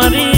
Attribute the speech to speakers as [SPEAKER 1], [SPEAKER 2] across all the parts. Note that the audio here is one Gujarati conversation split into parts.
[SPEAKER 1] তোমারই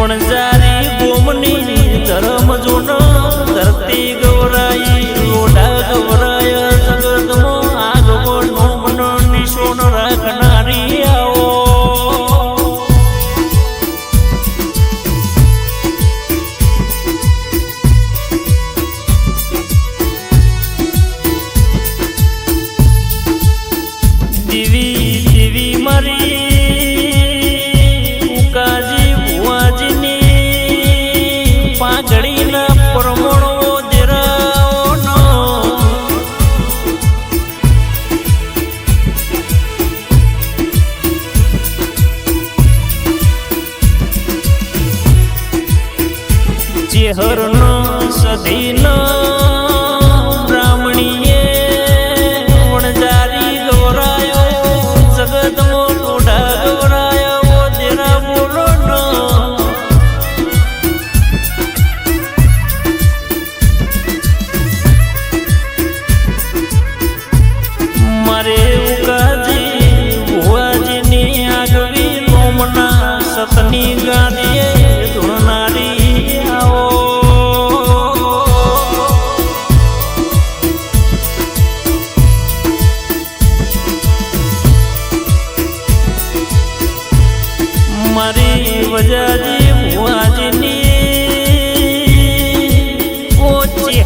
[SPEAKER 1] પણ જારી ગોમની ધરમ જોડ ધરતી सिहोर्नु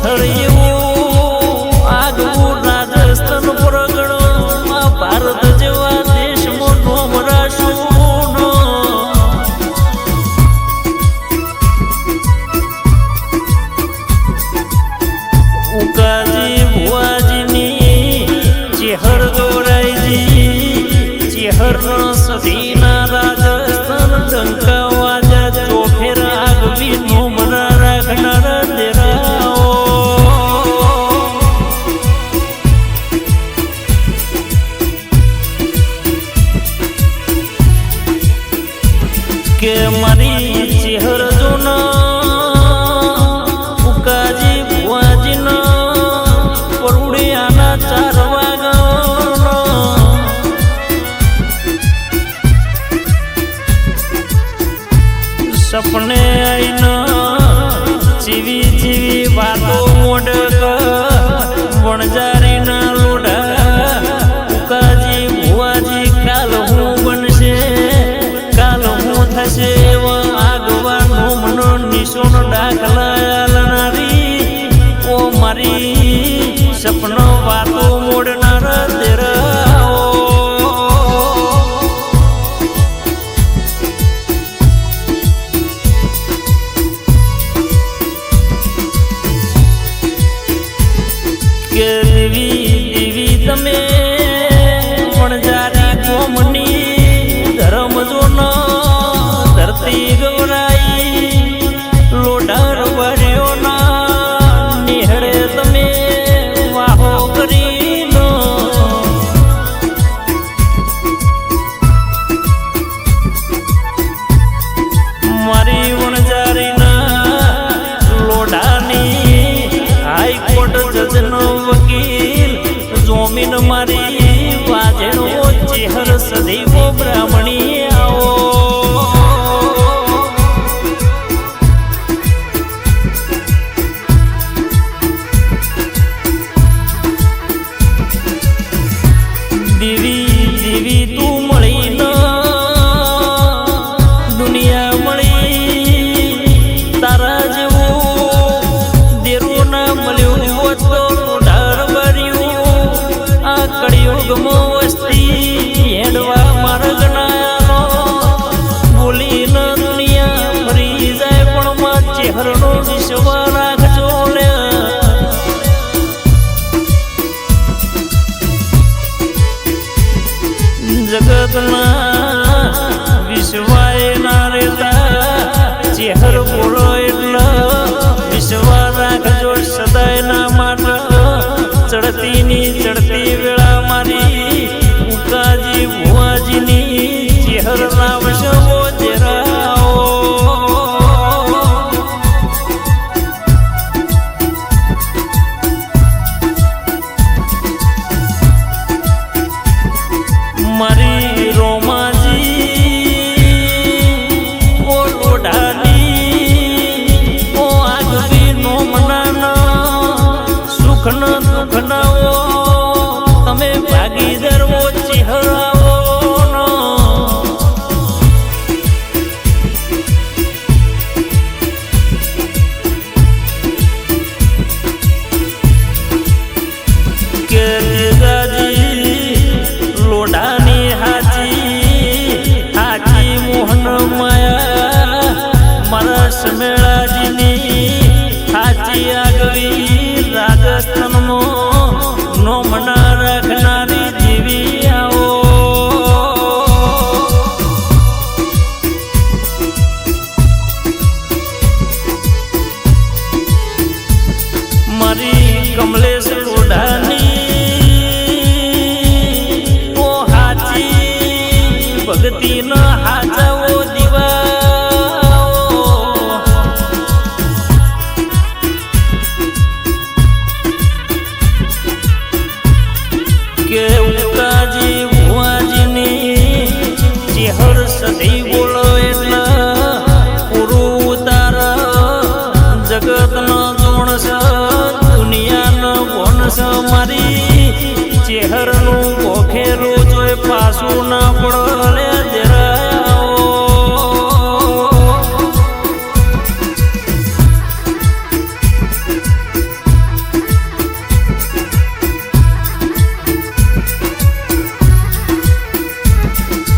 [SPEAKER 1] 二零 નિશોન દાખલા આલનારી ઓ મારી સપનો Shamil.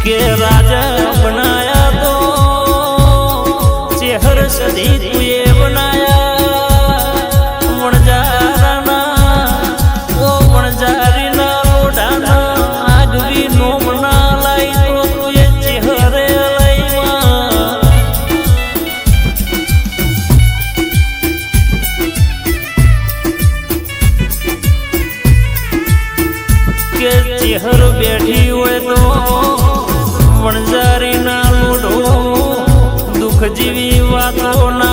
[SPEAKER 1] કે રાજા બનાયા તો ચેહર સદી તુએ બનાયા. વણજારાના ઓ વણજારીના લોઢાના આગવી નોમના લઈ તો તુએ ચેહરે લઈમાં કે ચેહર બેઠી હોય તો વણઝારી ના લોઢો દુઃખ જેવી વાતો ના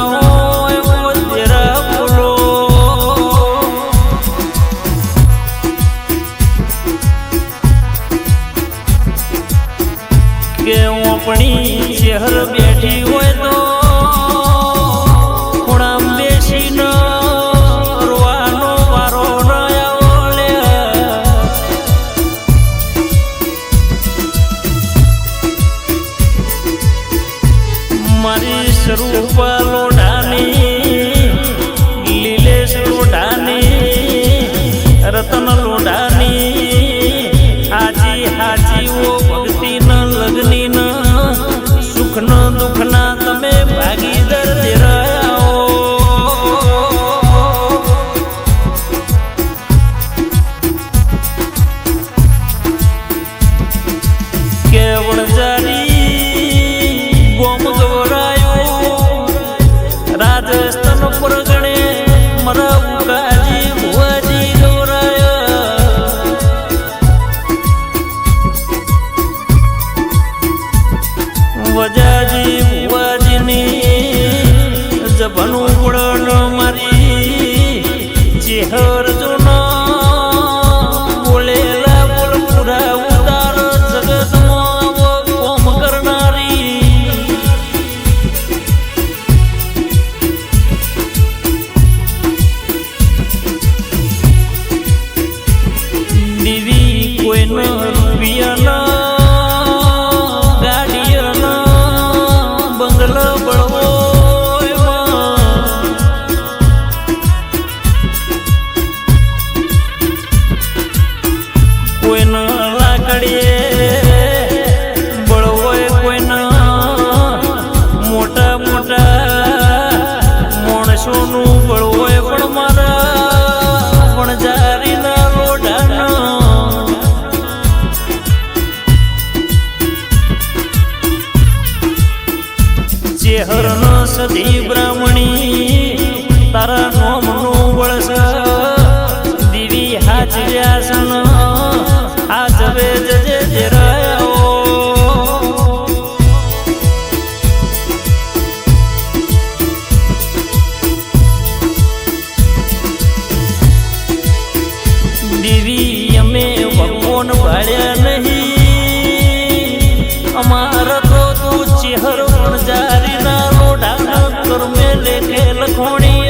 [SPEAKER 1] ચેહરનો સધી બ્રાહ્મણી, તારા નોમનું વળસ. દીવી હાજવ્યાસન હાજવે જજે જરાયો દીવી અમે ભગવાન ભાડ્યા લેખે લખોણી.